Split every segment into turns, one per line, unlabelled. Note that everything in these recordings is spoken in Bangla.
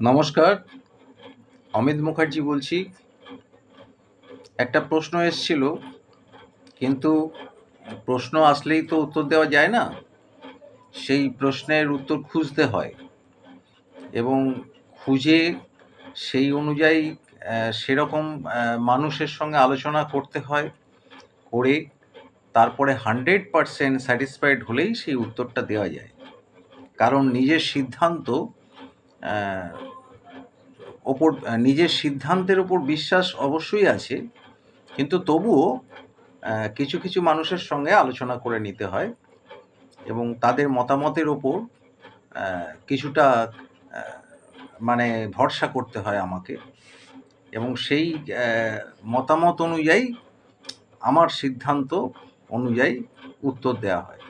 নমস্কার, অমিত মুখার্জি বলছি। একটা প্রশ্ন এসছিল, কিন্তু প্রশ্ন আসলেই তো উত্তর দেওয়া যায় না। সেই প্রশ্নের উত্তর খুঁজতে হয় এবং খুঁজে সেই অনুযায়ী সেরকম মানুষের সঙ্গে আলোচনা করতে হয়, করে তারপরে হান্ড্রেড পারসেন্ট স্যাটিসফাইড হলেই সেই উত্তরটা দেওয়া যায়। কারণ নিজের সিদ্ধান্ত ওপর নিজের সিদ্ধান্তের ওপর বিশ্বাস অবশ্যই আছে, কিন্তু তবুও কিছু কিছু মানুষের সঙ্গে আলোচনা করে নিতে হয় এবং তাদের মতামতের ওপর কিছুটা মানে ভরসা করতে হয় আমাকে এবং সেই মতামত অনুযায়ী, আমার সিদ্ধান্ত অনুযায়ী উত্তর দেওয়া হয়।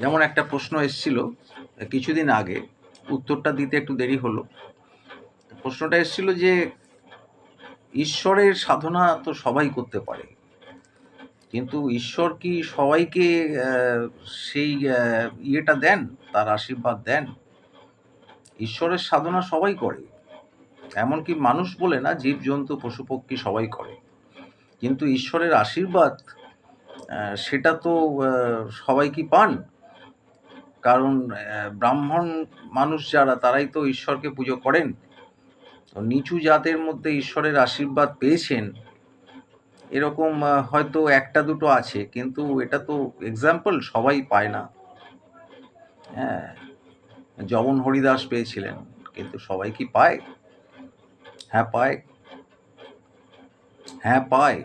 যেমন একটা প্রশ্ন এসেছিল, কিছুদিন আগে উত্তরটা দিতে একটু দেরি হলো। প্রশ্নটা এসেছিল যে, ঈশ্বরের সাধনা তো সবাই করতে পারে। কিন্তু ঈশ্বর কি সবাইকে সেই ইয়েটা দেন, তার আশীর্বাদ দেন? ঈশ্বরের সাধনা সবাই করে। এমনকি মানুষ বলে না, জীবজন্তু পশু পক্ষী সবাই করে। কিন্তু ঈশ্বরের আশীর্বাদ সেটা তো সবাই কি পান? কারণ ব্রাহ্মণ মানুষ যারা, তারাই তো ঈশ্বরকে পুজো করেন। নিচু জাতের মধ্যে ঈশ্বরের আশীর্বাদ পেয়েছেন, এরকম হয়তো একটা দুটো আছে, কিন্তু এটা তো এক্সাম্পল সবাই পায় না। হ্যাঁ জবন হরিদাস পেয়েছিলেন, কিন্তু সবাই কি পায়? হ্যাঁ পায়। হ্যাঁ পায়।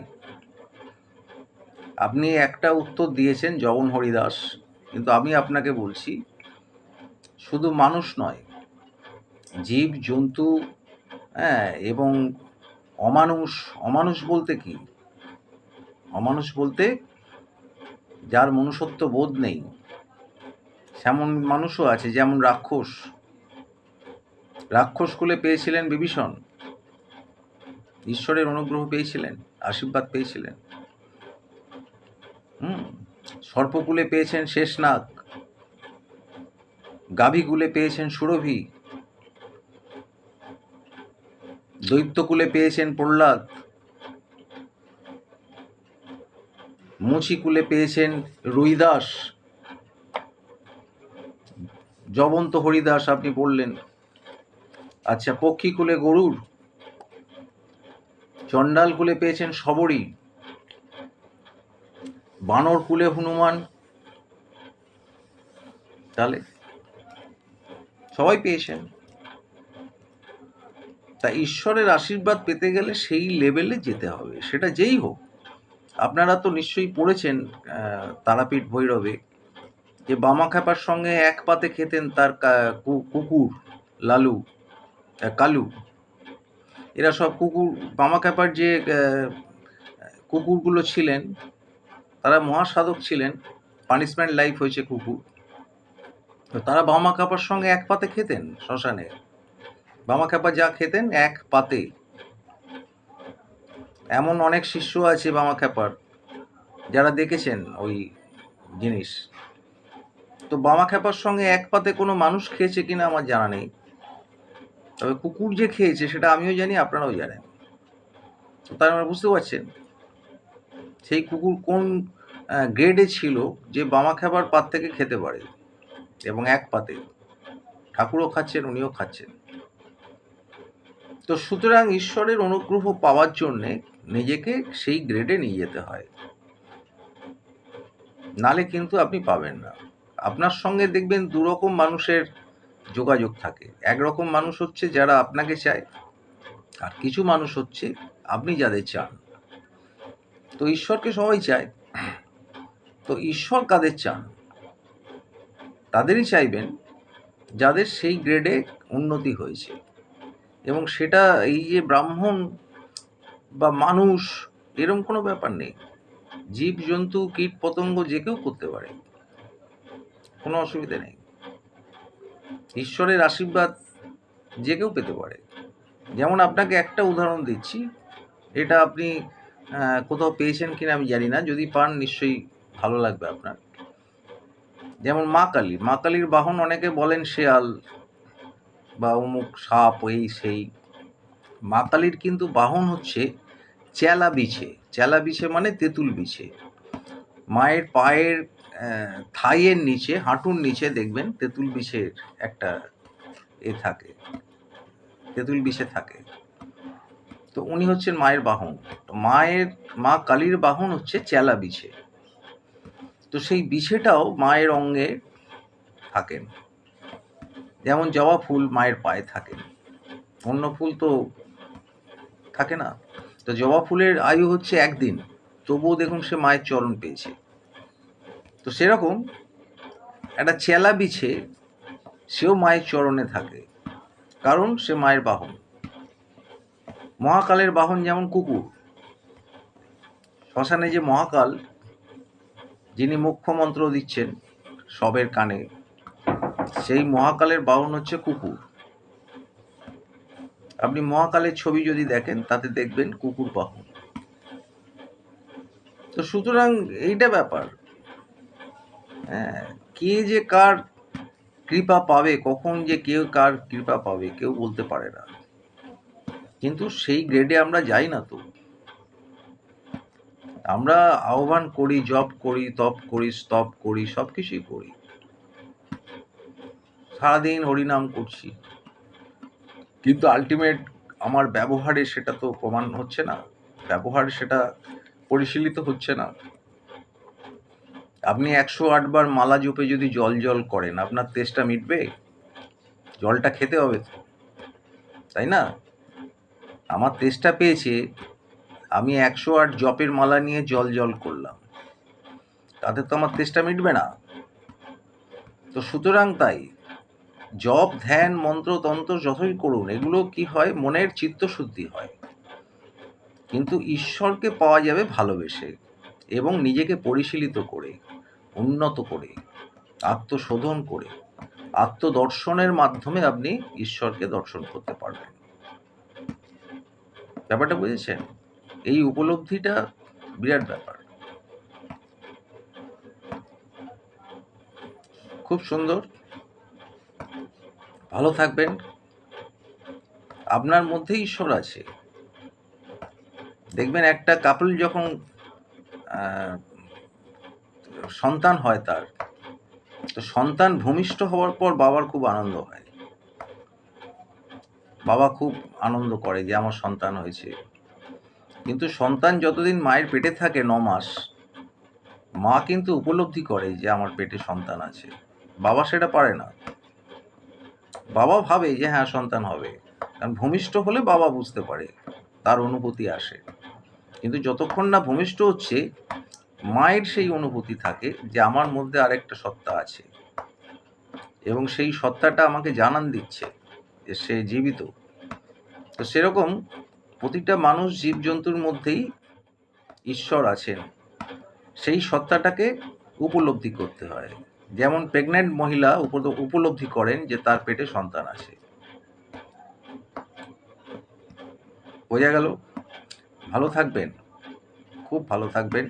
আপনি একটা উত্তর দিয়েছেন জবন হরিদাস। কিন্তু আমি আপনাকে বলছি, শুধু মানুষ নয়, জীব, জন্তু হ্যাঁ এবং অমানুষ অমানুষ বলতে কি? অমানুষ বলতে যার মনুষ্যত্ব বোধ নেই, সেমন মানুষও আছে যেমন রাক্ষস। রাক্ষস কুলে পেয়েছিলেন বিভীষণ। ঈশ্বরের অনুগ্রহ পেয়েছিলেন, আশীর্বাদ পেয়েছিলেন। হুম। সর্পকুলে পেয়েছেন শেষনাগ গাভীকুলে পেয়েছেন সুরভি, দৈত্যকুলে পেয়েছেন প্রহ্লাদ, মুচিকুলে পেয়েছেন রুইদাস, জবন্ত হরিদাস আপনি বললেন আচ্ছা পক্ষীকুলে গরুর চণ্ডাল কুলে পেয়েছেন শবরী বানর কুলে হনুমান। তাহলে সবাই পেয়েছেন। তা ঈশ্বরের আশীর্বাদ পেতে গেলে সেই লেভেলে যেতে হবে, সেটা যেই হোক। আপনারা তো নিশ্চয়ই পড়েছেন তারাপীঠ ভৈরবে, যে বামা খ্যাপার সঙ্গে এক পাতে খেতেন তার কুকুর, লালু কালু। এরা সব কুকুর, বামা খ্যাপার যে কুকুরগুলো ছিলেন তারা মহাসাধক ছিলেন। পানিশমেন্ট লাইফ হয়েছে কুকুর তো তারা বামা খ্যাপার সঙ্গে এক পাতে খেতেন শ্মশানে। বামা খ্যাপা যা খেতেন এক পাতে। এমন অনেক শিষ্য আছে বামা খ্যাপার যারা দেখেছেন ওই জিনিস। তো বামা খ্যাপার সঙ্গে এক পাতে কোনো মানুষ খেয়েছে কিনা আমার জানা নেই। তবে কুকুর যে খেয়েছে সেটা আমিও জানি, আপনারাও জানেন। তো তার মানে বুঝতে পারছেন সেই কুকুর কোন গ্রেডে ছিল যে বামা খ্যাপার পাত থেকে খেতে পারে এবং এক পাতে। ঠাকুরও খাচ্ছেন, উনিও খাচ্ছেন। তো সুতরাং ঈশ্বরের অনুগ্রহ পাওয়ার জন্যে নিজেকে সেই গ্রেডে নিয়ে যেতে হয়। নালে কিন্তু আপনি পাবেন না। আপনার সঙ্গে দেখবেন দুরকম মানুষের যোগাযোগ থাকে। একরকম মানুষ হচ্ছে যারা আপনাকে চায়, আর কিছু মানুষ হচ্ছে আপনি যাদের চান। তো ঈশ্বরকে সবাই চায়। তো ঈশ্বর কাদের চান? তাদেরই চাইবেন যাদের সেই গ্রেডে উন্নতি হয়েছে। এবং সেটা এই যে ব্রাহ্মণ বা মানুষ, এরম কোনো ব্যাপার নেই। জীব, জন্তু, কীট, পতঙ্গ যে কেউ করতে পারে। কোনো অসুবিধা নেই। ঈশ্বরের আশীর্বাদ যে কেউ পেতে পারে। যেমন আপনাকে একটা উদাহরণ দিচ্ছি। এটা আপনি কোথাও পেয়েছেন কিনা আমি জানি না। যদি পান, নিশ্চয়ই ভালো লাগবে আপনার। যেমন মা কালী। মা কালীর বাহন অনেকে বলেন শেয়াল বা অমুক সাপ, এই সেই। মা কালীর কিন্তু বাহন হচ্ছে চেলা বিছে। চেলা বিছে মানে তেঁতুল বিছে। মায়ের পায়ের থাইয়ের নিচে, হাঁটুর নিচে দেখবেন তেঁতুল বিছের একটা এ থাকে। তেঁতুল বিছে থাকে। তো উনি হচ্ছেন মায়ের বাহন। মায়ের, মা কালীর বাহন হচ্ছে চেলা বিছে। তো সেই বিছেটাও মায়ের অঙ্গে থাকেন। যেমন জবা ফুল মায়ের পায়ে থাকে। অন্য ফুল তো থাকে না। তো জবা ফুলের আয়ু হচ্ছে একদিন। তবুও দেখুন সে মায়ের চরণ পেয়েছে। তো সেরকম একটা চেলা বিছে, সেও মায়ের চরণে থাকে। কারণ সে মায়ের বাহন। মহাকালের বাহন যেমন কুকুর, শ্মশানে যে মহাকাল, যিনি মুখ্য মন্ত্র দিচ্ছেন সবের কানে, সেই মহাকালের বাহন হচ্ছে কুকুর। আপনি মহাকালের ছবি যদি দেখেন, তাতে দেখবেন কুকুর বাহন। তো সুতরাং এইটা ব্যাপার। হ্যাঁ কে যে কার কৃপা পাবে, কখন যে কেউ কার কৃপা পাবে, কেউ বলতে পারে না। কিন্তু সেই গ্রেডে আমরা যাই না তো। আমরা আহ্বান করি জপ করি, তপ করি স্তপ করি সব কিছুই করি। সারাদিন হরিনাম করছি। কিন্তু আলটিমেট আমার ব্যবহারে সেটা তো প্রমাণ হচ্ছে না। ব্যবহারে সেটা পরিশীলিত হচ্ছে না। আপনি একশো আটবার মালা জপে যদি জল জল করেন, আপনার তেষ্টা মিটবে? জলটা খেতে হবে তো। তাই না? আমার তেষ্টা পেয়েছে, আমি একশো আট জপের মালা নিয়ে জল জল করলাম। তাতে তো আমার তেষ্টা মিটবে না। তো সুতরাং তাই, জপ, ধ্যান, মন্ত্র, তন্ত্র যতই করুন, এগুলো কি হয়? মনের চিত্তশুদ্ধি হয়। কিন্তু ঈশ্বরকে পাওয়া যাবে ভালোবেসে এবং নিজেকে পরিশীলিত করে, উন্নত করে, আত্মশোধন করে, আত্মদর্শনের মাধ্যমে আপনি ঈশ্বরকে দর্শন করতে পারবেন। ব্যাপারটা বুঝেছেন? এই উপলব্ধিটা বিরাট ব্যাপার। খুব সুন্দর। ভালো থাকবেন। আপনার মধ্যে ঈশ্বর আছে। দেখবেন একটা কাপল যখন সন্তান হয় তার, তো সন্তান ভূমিষ্ঠ হওয়ার পর বাবার খুব আনন্দ হয়। বাবা খুব আনন্দ করে যে আমার সন্তান হয়েছে। কিন্তু সন্তান যতদিন মায়ের পেটে থাকে ন মাস, মা কিন্তু উপলব্ধি করে যে আমার পেটে সন্তান আছে। বাবা সেটা পারে না। বাবা ভাবে যে হ্যাঁ সন্তান হবে। কারণ ভূমিষ্ঠ হলে বাবা বুঝতে পারে, তার অনুভূতি আসে। কিন্তু যতক্ষণ না ভূমিষ্ঠ হচ্ছে, মায়ের সেই অনুভূতি থাকে যে আমার মধ্যে আরেকটা সত্তা আছে। এবং সেই সত্তাটা আমাকে জানান দিচ্ছে। সে জীবিত। তো সেরকম প্রতিটা মানুষ জীবজন্তুর মধ্যেই ঈশ্বর আছেন। সেই সত্তাটাকে উপলব্ধি করতে হয়। যেমন প্রেগনেন্ট মহিলা উপ- উপলব্ধি করেন যে তার পেটে সন্তান আছে। বোঝা গেল? ভালো থাকবেন। খুব ভালো থাকবেন।